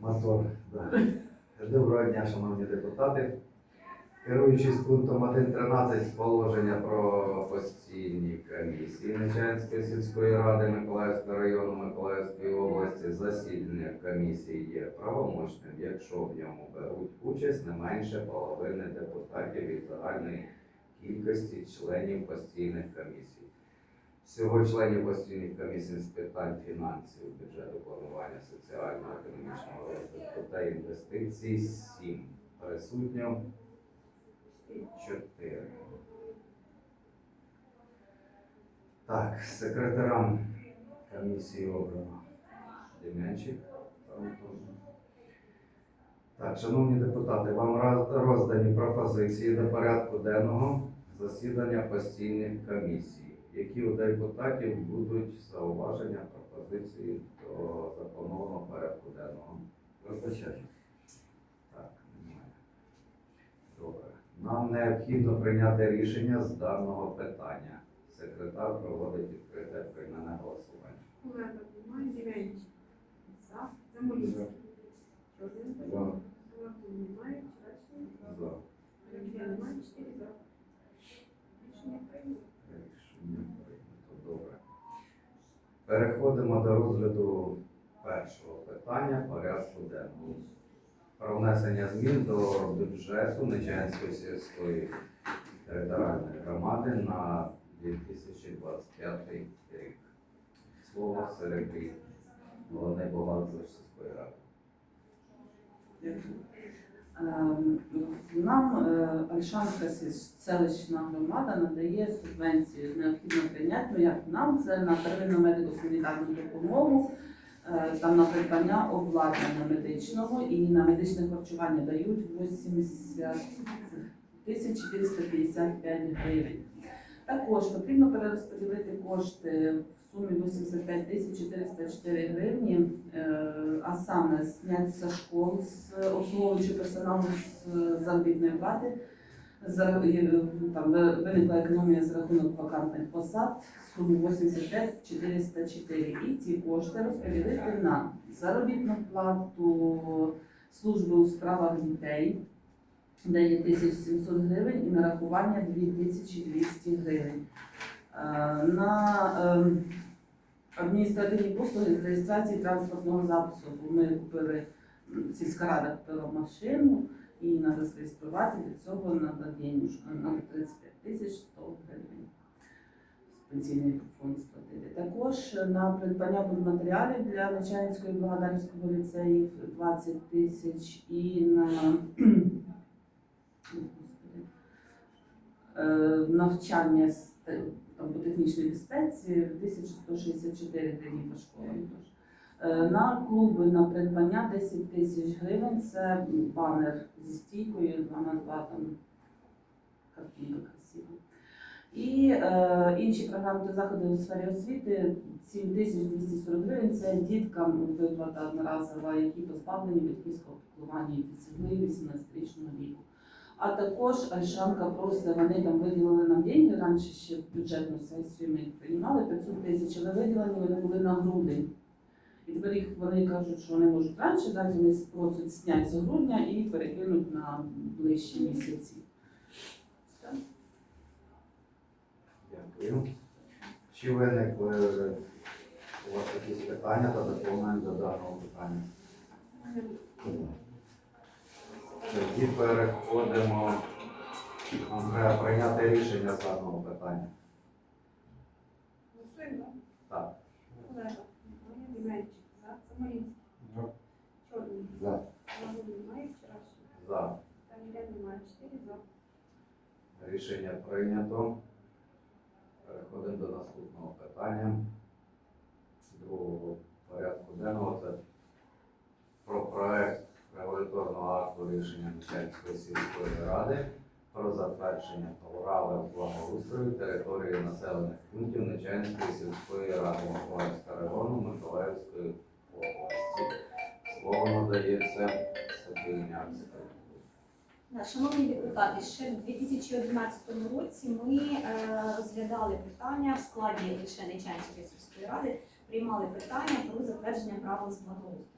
Мотор. Доброго дня, шановні депутати. Керуючись пунктом 1.13 положення про постійні комісії Нечаянської сільської ради Миколаївського району Миколаївської області, засідання комісії є правомочним, якщо в ньому беруть участь не менше половини депутатів від загальної кількості членів постійних комісій. Всього членів постійних комісій з питань фінансів, бюджету, планування соціального, економічного розвитку та інвестицій 7. Присутньо 4. Так, секретарам комісії обрано Дем'янчик. Так, шановні депутати, вам роздані пропозиції до порядку денного засідання постійних комісій. Які у депутатів будуть зауваження, пропозиції до запланованого порядку денного? Вибачаю. Так, немає. Добре. Нам необхідно прийняти рішення з даного питання. Секретар проводить відкрите приймене голосування. Кулеба немає. За. Замолінський. За. Балакун немає. Чорачний. За. Олексій немає. Чотири за. Рішення прийнято. Рішення прийнято. Добре. Переходимо до розгляду першого питання порядку денного. Про внесення змін до бюджету Нечаянської сільської територіальної громади на 2025 рік. Слово Сергій, головний бухгалтер сільської ради. Ем, Нам е, Ольшанська селищна громада надає субвенцію необхідно прийняти, ну як нам, це на первинну медико-санітарну допомогу, е, там на придбання обладнання медичного і на медичне харчування дають 80 тисяч 455 гривень. Також потрібно перерозподілити кошти в сумі 85 тисяч 404 гривні, е, а саме зняти зі школ з обслуговуючого персоналу з заробітної плати. Е, Там виникла економія за рахунок вакантних посад, суму 85 404. І ці кошти розподілити на заробітну плату служби у справах дітей, де є 1700 гривень, і нарахування 2200 гривень. Е, На ем, адміністративні послуги з реєстрації транспортного засобу ми купили сільська рада купила машину і треба зареєструвати для цього треба денежка на 35 тисяч 100 гривень. Пенсійний фонд сплатити. Також на придбання будматеріалів для Начальницького і Благодарівського ліцеїв 20 тисяч і на е, навчання там, по технічній безпеці 1164 гривні по школам. На клуби на придбання 10 тисяч гривень. Це банер зі стійкою 2 на 2 там картинка красива. І е, інші програми та заходи у сфері освіти 7240 гривень. Це діткам виплата одноразова, які позбавлені батьківського піклування і досягли 18-річного віку. А також Альшанка просить, вони там виділили нам деньги, раніше ще в бюджетну сесію ми приймали 500 тисяч, але виділені вони були на грудень. І тепер їх вони кажуть, що вони можуть раніше дати, вони просять зняти з грудня і перекинуть на ближчі місяці. Все. Дякую. Чи виникли у вас якісь питання та доповнення до даного питання? Тоді переходимо. Нам треба прийняти рішення з даного питання. Голосуємо. Так. Кулеба немає. За. Замолінський. За. Чорний. За. Балакун немає. За. Немає. Чотири за. Рішення прийнято. Переходимо до наступного питання. Другого порядку денного. Це про проект регуляторного акту рішення сільської ради про затвердження правил благоустрою території населених пунктів Нечаянської сільської ради Миколаївського району Миколаївської області. Слово надається Сабільнянській. Шановні депутати, ще в 2011 році ми е, розглядали питання в складі лише Нечаянської сільської ради приймали питання про затвердження правил з благоустрою.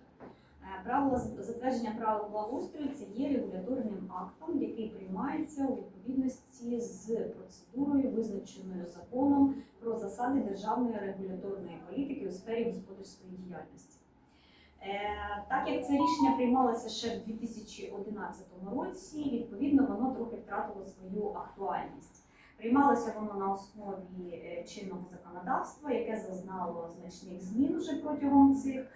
Е, Правила затвердження правил благоустрою це є регуляторним актом, який приймається у відповідності з процедурою, визначеною законом про засади державної регуляторної політики у сфері господарської діяльності. Е, Так як це рішення приймалося ще в 2011 році, відповідно воно трохи втратило свою актуальність. Приймалося воно на основі е, чинного законодавства, яке зазнало значних змін уже протягом цих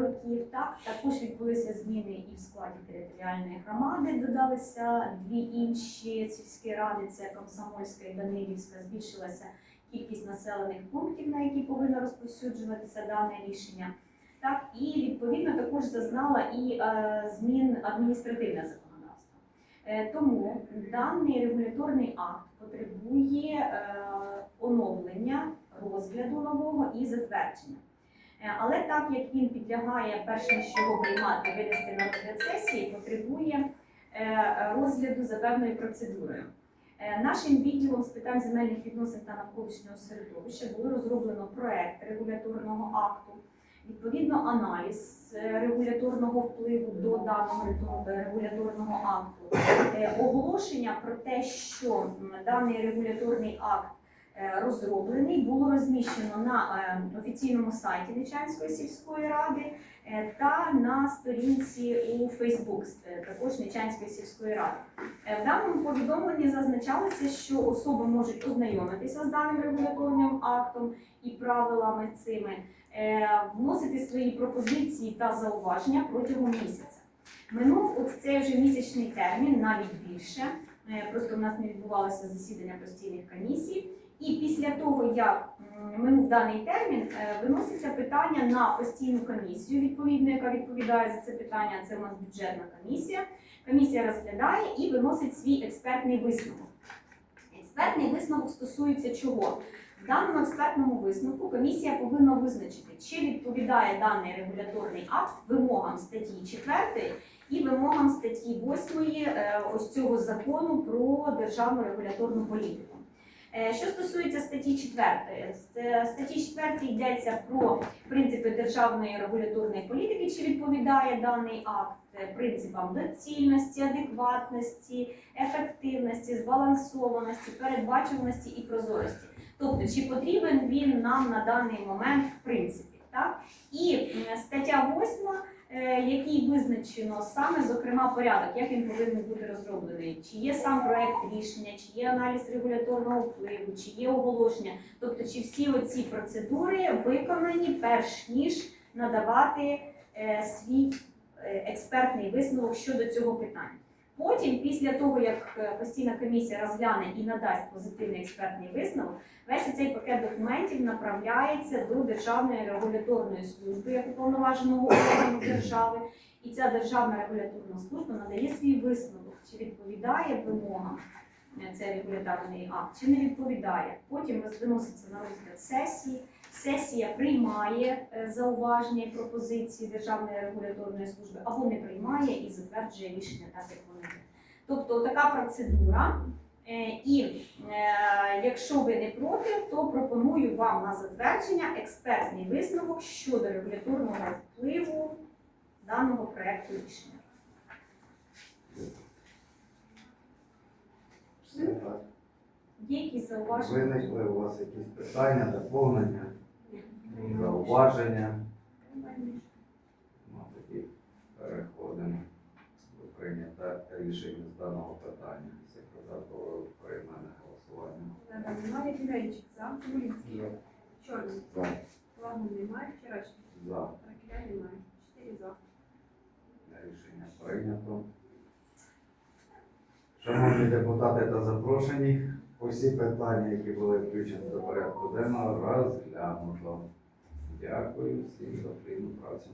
років. Так також відбулися зміни і в складі територіальної громади. Додалися дві інші сільські ради: це Комсомольська і Данилівська. Збільшилася кількість населених пунктів, на які повинно розповсюджуватися дане рішення. Так і відповідно також зазнала і е, змін адміністративне законодавство. Е, тому даний регуляторний акт потребує е, оновлення розгляду нового і затвердження. Е, Але так як він підлягає, перш ніж його приймати, винести на розгляд сесії, потребує е, розгляду за певною процедурою. Е, Нашим відділом з питань земельних відносин та навколишнього середовища було розроблено проект регуляторного акту, відповідно аналіз регуляторного впливу до даного регуляторного акту, оголошення про те, що даний регуляторний акт розроблений, було розміщено на е, офіційному сайті Нечанської сільської ради е, та на сторінці у Фейсбук е, також Нечанської сільської ради. Е, В даному повідомленні зазначалося, що особи можуть ознайомитися з даним регуляторним актом і правилами цими, е, вносити свої пропозиції та зауваження протягом місяця. Минув ось цей вже місячний термін, навіть більше. Е, Просто в нас не відбувалося засідання постійних комісій. І після того, як минув даний термін, е, виноситься питання на постійну комісію, відповідно, яка відповідає за це питання. Це у нас бюджетна комісія. Комісія розглядає і виносить свій експертний висновок. Експертний висновок стосується чого? В даному експертному висновку комісія повинна визначити, чи відповідає даний регуляторний акт вимогам статті 4 і вимогам статті 8 е, ось цього закону про державну регуляторну політику. Е, Що стосується статті 4, з статті 4 йдеться про принципи державної регуляторної політики, чи відповідає даний акт е, принципам доцільності, адекватності, ефективності, збалансованості, передбачуваності і прозорості. Тобто, чи потрібен він нам на даний момент в принципі. Так? І стаття 8, е, якій визначено саме, зокрема, порядок, як він повинен бути розроблений, чи є сам проект рішення, чи є аналіз регуляторного впливу, чи є оголошення. Тобто, чи всі оці процедури виконані перш ніж надавати е, свій е, експертний висновок щодо цього питання. Потім, після того, як е, постійна комісія розгляне і надасть позитивний експертний висновок, весь цей пакет документів направляється до Державної регуляторної служби як уповноваженого органу держави. І ця державна регуляторна служба надає свій висновок, чи відповідає вимогам е, цей регуляторний акт, чи не відповідає. Потім виноситься на розгляд сесії. Сесія приймає е, зауваження і пропозиції Державної регуляторної служби або не приймає і затверджує рішення так, як вони є. Тобто така процедура. Е, І е, якщо ви не проти, то пропоную вам на затвердження експертний висновок щодо регуляторного впливу даного проекту рішення. Є якісь зауваження? Виникли у вас якісь питання, доповнення, зауваження? Ну, тоді переходимо до прийняття рішення з даного питання. Секретар приймане голосування. Немає Кирейчик, за. Цибулинський. Чорний. За. Лагун немає. Вчорашній. За. Ракеля немає. Чотири за. Рішення прийнято. Шановні депутати та запрошені, усі питання, які були включені до порядку денного, розглянуто. Дякую всім за плідну працю.